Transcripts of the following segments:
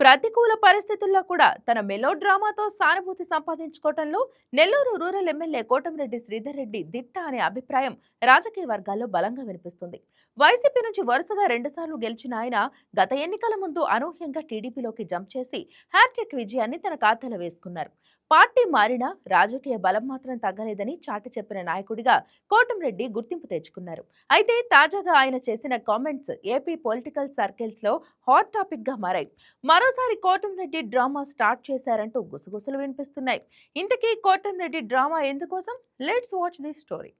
ప్రతికూల పరిస్థితుల్లో కూడా తన మెలో డ్రామాతో సానుభూతి సంపాదించుకోవటంలో నెల్లూరు రూరల్ ఎమ్మెల్యే కోటంరెడ్డి శ్రీధర్ రెడ్డి దిట్ట అనే అభిప్రాయం రాజకీయ వర్గాల్లో బలంగా వినిపిస్తుంది. వైసీపీ నుంచి వరుసగా రెండుసార్లు గెలిచిన ఆయన గత ఎన్నికల ముందు అనూహ్యంగా టీడీపీలోకి జంప్ చేసి హ్యాట్రిక్ విజయాన్ని తన ఖాతాలో వేసుకున్నారు. పార్టీ మారినా రాజకీయ బలం మాత్రం తగ్గలేదని చాటి చెప్పిన నాయకుడిగా కోటంరెడ్డి గుర్తింపు తెచ్చుకున్నారు. అయితే తాజాగా ఆయన చేసిన కామెంట్స్ ఏపీ పొలిటికల్ సర్కిల్స్లో హాట్ టాపిక్గా మారాయి మరోసారి కోటంరెడ్డి డ్రామా స్టార్ట్ చేశారంటూ గుసగుసలు వినిపిస్తున్నాయి. ఇంతకీ కోటంరెడ్డి డ్రామా ఎందుకోసం? లెట్స్ వాచ్ ది స్టోరీ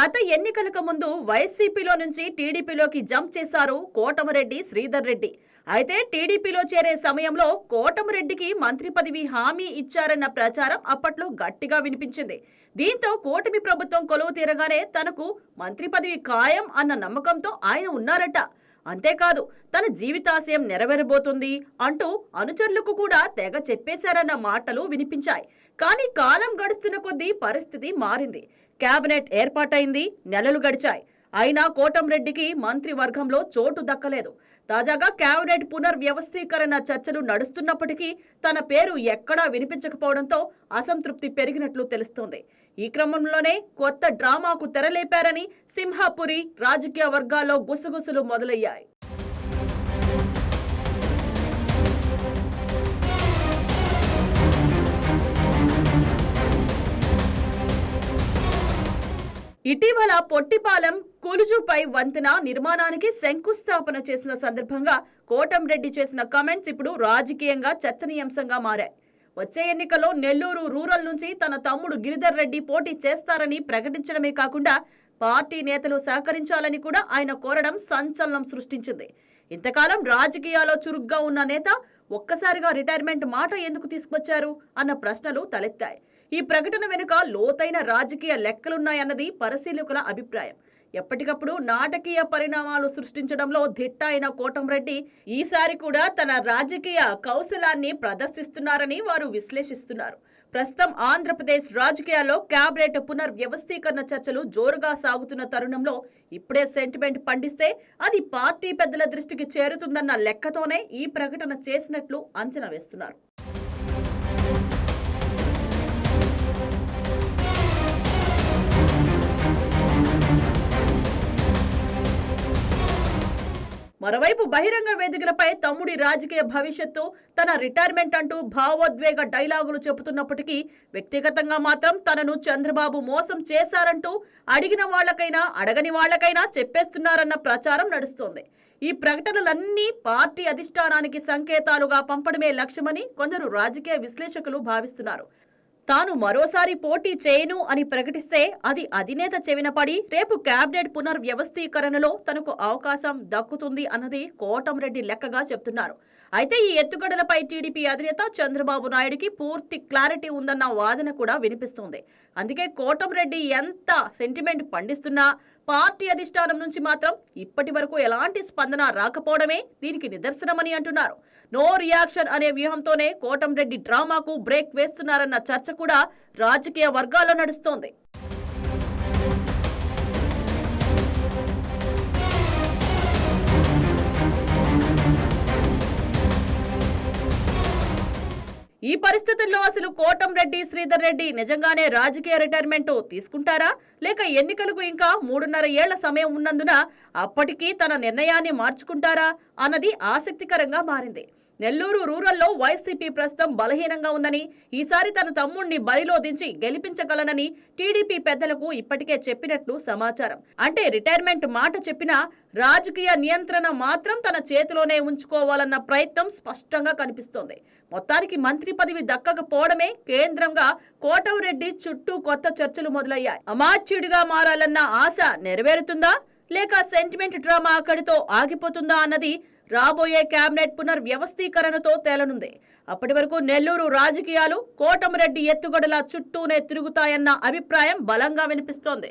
గత ఎన్నికలకు ముందు వైసీపీలో నుంచి టీడీపీలోకి జంప్ చేశారు కోటమరెడ్డి శ్రీధర్ రెడ్డి. అయితే టీడీపీలో చేరే సమయంలో కోటమరెడ్డికి మంత్రి పదవి హామీ ఇచ్చారన్న ప్రచారం అప్పట్లో గట్టిగా వినిపించింది. దీంతో కూటమి ప్రభుత్వం కొలువు తీరగానే తనకు మంత్రి పదవి ఖాయం అన్న నమ్మకంతో ఆయన ఉన్నారట. అంతేకాదు తన జీవితాశయం నెరవేరబోతుంది అంటూ అనుచరులకు కూడా తెగ చెప్పేశారన్న మాటలు వినిపించాయి. కానీ కాలం గడుస్తున్న కొద్దీ పరిస్థితి మారింది. కేబినెట్ ఏర్పాటైంది నెలలు గడిచాయి. అయినా కోటంరెడ్డికి మంత్రివర్గంలో చోటు దక్కలేదు. తాజాగా కేబినెట్ పునర్వ్యవస్థీకరణ చర్చలు నడుస్తున్నప్పటికీ తన పేరు ఎక్కడా వినిపించకపోవడంతో అసంతృప్తి పెరిగినట్లు తెలుస్తోంది. ఈ క్రమంలోనే కొత్త డ్రామాకు తెరలేపారని సింహాపురి రాజకీయ వర్గాల్లో గుసగుసలు మొదలయ్యాయి. ఇటీవల పొట్టిపాలెం కులుజుపై వంతెన నిర్మాణానికి శంకుస్థాపన చేసిన సందర్భంగా కోటంరెడ్డి చేసిన కామెంట్స్ ఇప్పుడు రాజకీయంగా చర్చనీయాంశంగా మారాయి. వచ్చే ఎన్నికల్లో నెల్లూరు రూరల్ నుంచి తన తమ్ముడు గిరిధర్ రెడ్డి పోటీ చేస్తారని ప్రకటించడమే కాకుండా పార్టీ నేతలు సహకరించాలని కూడా ఆయన కోరడం సంచలనం సృష్టించింది. ఇంతకాలం రాజకీయాల్లో చురుగ్గా ఉన్న నేత ఒక్కసారిగా రిటైర్మెంట్ మాట ఎందుకు తీసుకొచ్చారు అన్న ప్రశ్నలు తలెత్తాయి. ఈ ప్రకటన వెనుక లోతైన రాజకీయ లెక్కలున్నాయన్నది పరిశీలకుల అభిప్రాయం. ఎప్పటికప్పుడు నాటకీయ పరిణామాలు సృష్టించడంలో దిట్ట అయిన కోటంరెడ్డి ఈసారి కూడా తన రాజకీయ కౌశలాన్ని ప్రదర్శిస్తున్నారని వారు విశ్లేషిస్తున్నారు. ప్రస్తుతం ఆంధ్రప్రదేశ్ రాజకీయాల్లో క్యాబినెట్ పునర్వ్యవస్థీకరణ చర్చలు జోరుగా సాగుతున్న తరుణంలో ఇప్పుడే సెంటిమెంట్ పండిస్తే అది పార్టీ పెద్దల దృష్టికి చేరుతుందన్న లెక్కతోనే ఈ ప్రకటన చేసినట్లు అంచనా వేస్తున్నారు. మరోవైపు బహిరంగ వేదికలపై తమ్ముడి రాజకీయ భవిష్యత్తు తన రిటైర్మెంట్ అంటూ భావోద్వేగ డైలాగులు చెబుతున్నప్పటికీ వ్యక్తిగతంగా మాత్రం తనను చంద్రబాబు మోసం చేశారంటూ అడిగిన వాళ్ళకైనా అడగని వాళ్ళకైనా చెప్పేస్తున్నారన్న ప్రచారం నడుస్తోంది. ఈ ప్రకటనలన్నీ పార్టీ అధిష్టానానికి సంకేతాలుగా పంపడమే లక్ష్యమని కొందరు రాజకీయ విశ్లేషకులు భావిస్తున్నారు. తాను మరోసారి పోటీ చేయను అని ప్రకటిస్తే అది అధినేత చెవిన పడి రేపు కేబినెట్ పునర్వ్యవస్థీకరణలో తనకు అవకాశం దక్కుతుంది అన్నది కోటంరెడ్డి లెక్కగా చెప్తున్నారు. అయితే ఈ ఎత్తుగడలపై టీడీపీ అధినేత చంద్రబాబు నాయుడికి పూర్తి క్లారిటీ ఉందన్న వాదన కూడా వినిపిస్తోంది. అందుకే కోటంరెడ్డి ఎంత సెంటిమెంట్ పండిస్తున్నా పార్టీ అధిష్టానం నుంచి మాత్రం ఇప్పటి వరకు ఎలాంటి స్పందన రాకపోవడమే దీనికి నిదర్శనమని అంటున్నారు. నో రియాక్షన్ అనే వ్యూహంతోనే కోటంరెడ్డి డ్రామాకు బ్రేక్ వేస్తున్నారన్న చర్చ కూడా రాజకీయ వర్గాల్లో నడుస్తోంది. పరిస్థితుల్లో అసలు కోటంరెడ్డి శ్రీధర్ రెడ్డి నిజంగానే రాజకీయ రిటైర్మెంట్ తీసుకుంటారా? లేక ఎన్నికలకు ఇంకా మూడున్నర ఏళ్ళ సమయం ఉన్నందున అప్పటికీ తన నిర్ణయాన్ని మార్చుకుంటారా? అన్నది ఆసక్తికరంగా మారింది. నెల్లూరు రూరల్లో వైసీపీ ప్రస్తుతం బలహీనంగా ఉందని ఈసారి తన తమ్ముణ్ణి బరిలో దించి గెలిపించగలనని టీడీపీ పెద్దలకు ఇప్పటికే చెప్పినట్లు సమాచారం. అంటే రిటైర్మెంట్ మాట చెప్పినా రాజకీయ నియంత్రణ మాత్రం తన చేతిలోనే ఉంచుకోవాలన్న ప్రయత్నం స్పష్టంగా కనిపిస్తోంది. మొత్తానికి మంత్రి పదవి దక్కకపోవడమే కేంద్రంగా కోటవరెడ్డి చుట్టూ కొత్త చర్చలు మొదలయ్యాయి. అమాత్యుడిగా మారాలన్న ఆశ నెరవేరుతుందా? లేక సెంటిమెంట్ డ్రామా అక్కడితో ఆగిపోతుందా అన్నది రాబోయే కేబినెట్ పునర్వ్యవస్థీకరణతో తేలనుంది. అప్పటి వరకు నెల్లూరు రాజకీయాలు కోటమిరెడ్డి ఎత్తుగడల చుట్టూనే తిరుగుతాయన్న అభిప్రాయం బలంగా వినిపిస్తోంది.